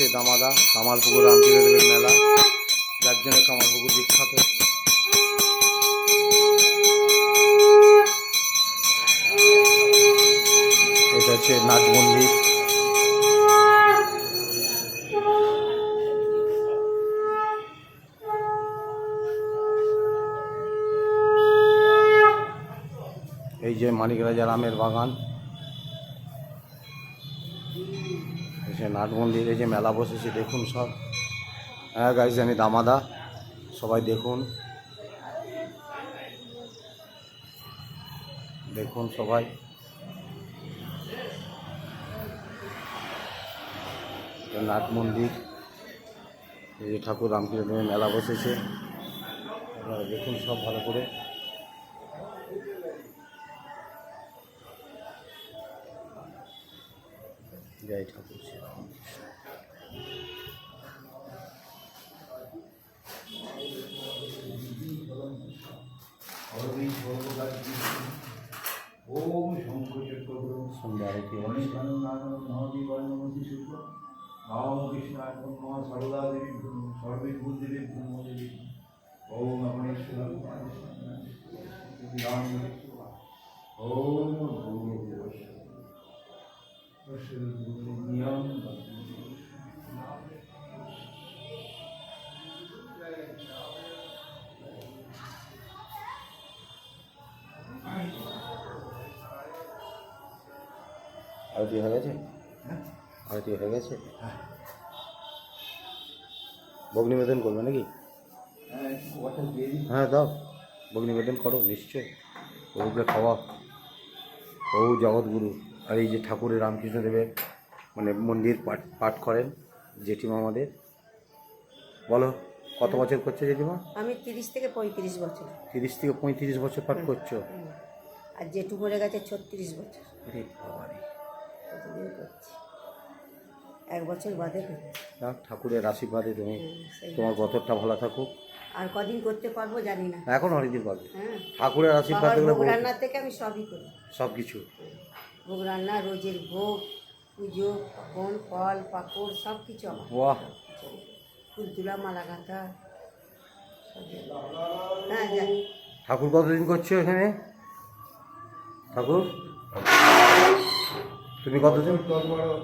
কামালপুকুর রামকৃষ্ণদেবের মেলা, যার জন্য কামালপুকুর বিখ্যাত। এটা হচ্ছে নাট মন্দির। এই যে মানিক রাজা রামের বাগান। যে নাট মন্দির যে মেলা বসেছে, দেখুন সব। হ্যাঁ গাইজ আমি দামাদা, সবাই দেখুন। দেখুন সবাই। নাট মন্দির এই ঠাকুর রামকৃষ্ণের মেলা বসেছে। দেখুন সব ভালো করে। জয় ঠাকুর ওম শঙ্কচক্র সন্ধ্যা আরতি মণি হচ্ছে কানন নারায়ণ মহাবী বর্ণমতি শুক্ল রামকৃষ্ণ এখন মা সরদা দেবী সর্বে ভূদেবী ব্রহ্মদেবী ওম আপনেশ্বর রাম ওম নিয়ম আরতি হয়ে গেছে? আরতি হয়ে গেছে? ভোগ নিবেদন করবে নাকি? হ্যাঁ হ্যাঁ দাও। ভোগ নিবেদন করো নিশ্চয় প্রভুকে খাওয়া প্রভু জগৎগুরু। আর এই যে ঠাকুরের রামকৃষ্ণদেবের মানে মন্দির পাঠ পাঠ করেন জেঠিমা আমাদের। বলো কত বছর করছ জেঠিমা? আমি তিরিশ থেকে পঁয়ত্রিশ বছর। তিরিশ থেকে পঁয়ত্রিশ বছর পাঠ করছ? আর জেঠু মরে গেছে ছত্রিশ বছর। করছি? এক বছর বাদে ঠাকুরের আশীর্বাদে তুমি তোমার বছরটা ভালো থাকুক। আর কদিন করতে পারব জানি না। এখন অনেকদিন পারবে হ্যাঁ। ঠাকুরের আশীর্বাদ রান্নার থেকে আমি সবই করি। সব কিছু ভোগ রান্না রোজের ভোগ পুজো পাপন ফল পাকড় সব কিছু আমার। বাহ। ফুল তুলা মালা গাঁথা হ্যাঁ যাই ঠাকুর কতদিন করছ এখানে? ঠাকুর? তুমি কতদিন? দশ বারো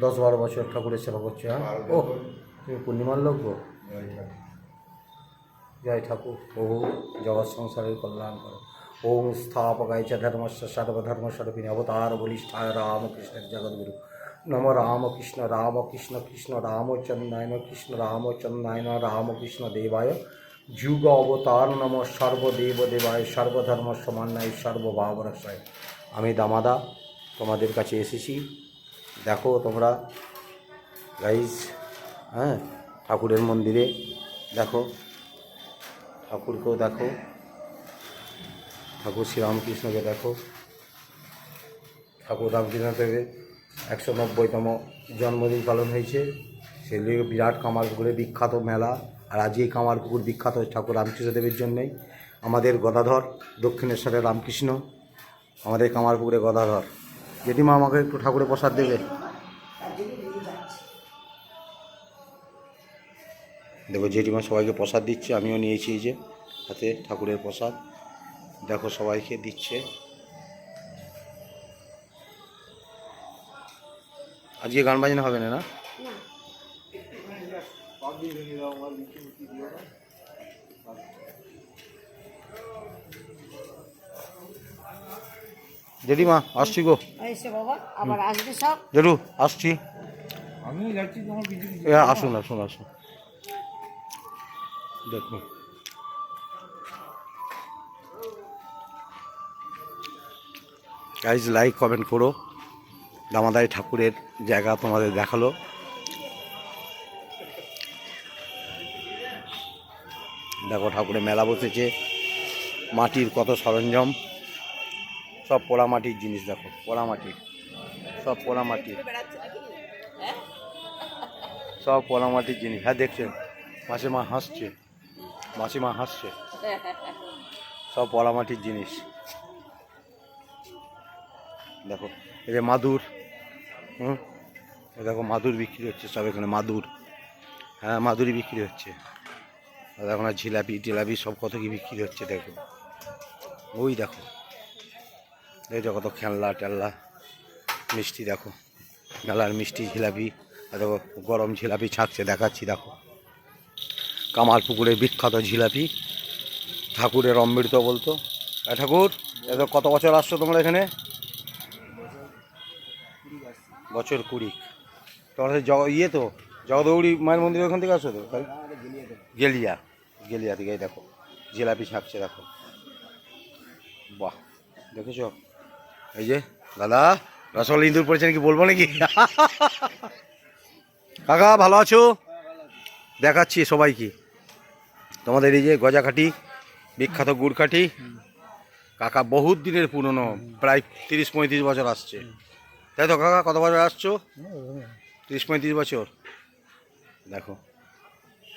দশ বারো বছর ঠাকুরের সেবা করছ হ্যাঁ? ও তুমি পূর্ণিমার লোক গো। জয় ঠাকুর। প্রভু জগৎ সংসারের কল্যাণ করো। ওম স্থাপকায় ধর্মস্ব সর্বধর্ম স্বরূপিণী অবতার বলিষ্ঠায় রামকৃষ্ণের জগদ্গুরু। নম রামকৃষ্ণ রামকৃষ্ণ, কৃষ্ণ রামচন্দ্রায়ন কৃষ্ণ রামচন্দ্রায়ন রামকৃষ্ণ দেবায়। যুগ অবতার নম সর্বদেব দেবায়, সর্বধর্ম সমান্যায় সর্বভাবরসায়। আমি দামাদা, তোমাদের কাছে এসেছি। দেখো তোমরা গাইজ হ্যাঁ ঠাকুরের মন্দিরে দেখো, ঠাকুরকেও দেখো। ঠাকুর শ্রীরামকৃষ্ণকে দেখো। ঠাকুর রামকৃষ্ণদেবের একশো নব্বইতম জন্মদিন পালন হয়েছে। সেগুলি বিরাট কামারপুকুরে বিখ্যাত মেলা, আর আজ এই কামারপুকুর বিখ্যাত ঠাকুর রামকৃষ্ণদেবের জন্যই। আমাদের গদাধর দক্ষিণেশ্বরের রামকৃষ্ণ, আমাদের কামারপুকুরে গদাধর। জেঠিমা আমাকে একটু ঠাকুরের প্রসাদ দেবে? দেখো জেঠিমা সবাইকে প্রসাদ দিচ্ছে, আমিও নিয়েছি এই যে হাতে ঠাকুরের প্রসাদ। দেখো সবাইকে দিচ্ছে। আজকে গান বাজনা হবে না না? জেঠিমা আসছি গো। এসে বাবা আবার আসবে সব। জেঠু আসছি। আসুন আসুন আসুন। দেখুন। গাইজ লাইক কমেন্ট করো। দামাদাই ঠাকুরের জায়গা তোমাদের দেখাল। দেখো, ঠাকুরের মেলা বসেছে। মাটির কত সরঞ্জাম। সব পোড়া মাটির জিনিস, দেখো পোড়া মাটির সব পোড়া মাটির সব পোড়া মাটির জিনিস। হ্যাঁ দেখছেন? মাসিমা হাসছে। মাসিমা হাসছে। সব পোড়া মাটির জিনিস। দেখো, এই যে মাদুর, হুম? দেখো, মাদুর বিক্রি হচ্ছে সব এখানে, মাদুর। হ্যাঁ মাদুরি বিক্রি হচ্ছে। এখন আর জিলাপি, টিলাপি সব কত কি বিক্রি হচ্ছে, দেখো। ওই দেখো। এই দেখো কত খেলনা, টেলনা, মিষ্টি দেখো। মেলার মিষ্টি, জিলাপি, আর দেখো গরম জিলাপি ছাকছে, দেখাচ্ছি, দেখো। কামাল পুকুরের বিখ্যাত জিলাপি, ঠাকুরের অমৃত বলতো। ঠাকুর এত কত বছর আসছো তোমরা এখানে? বছর কুড়ি। তোমরা জগ ইয়ে তো? জগদৌড়ি মায়ের মন্দির ওখান থেকে আসো তো? গেলিয়া। গেলিয়া থেকে দেখো, জিলাপি ছাকছে দেখো। বাহ, দেখেছ? এই যে, দাদা, রসগোল্লা ইঁদুর পড়েছে নাকি বলব নাকি? কাকা, ভালো আছো? দেখাচ্ছি সবাইকে। তোমাদের এই যে গজাকাঠি বিখ্যাত গুড়কাঠি কাকা বহুত দিনের পুরনো, প্রায় তিরিশ পঁয়ত্রিশ বছর আসছে। তাই তো কাকা, কত বছর আসছো? তিরিশ পঁয়ত্রিশ বছর। দেখো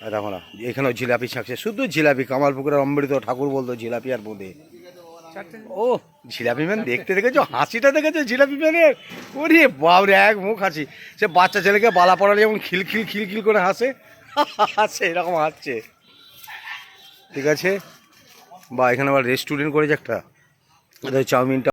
দেখো না, এখানেও জিলাপি ছাকছে, শুধু জিলাপি, কামালপুকুরের অমৃত ঠাকুর বলতো, জিলাপি আর বোঁদে। ও, জিলাপি ম্যান দেখতে দেখেছ? হাসিটা দেখেছ জিলাপি ম্যানের? ওরে বাবরে এক মুখ হাসি। সে বাচ্চা ছেলেকে বালা পড়ালে যেমন খিলখিল খিলখিল করে হাসে হাসে এরকম হাসছে। ঠিক আছে? বা এখানে আবার রেস্টুরেন্ট করেছে একটা। চাউমিনটা।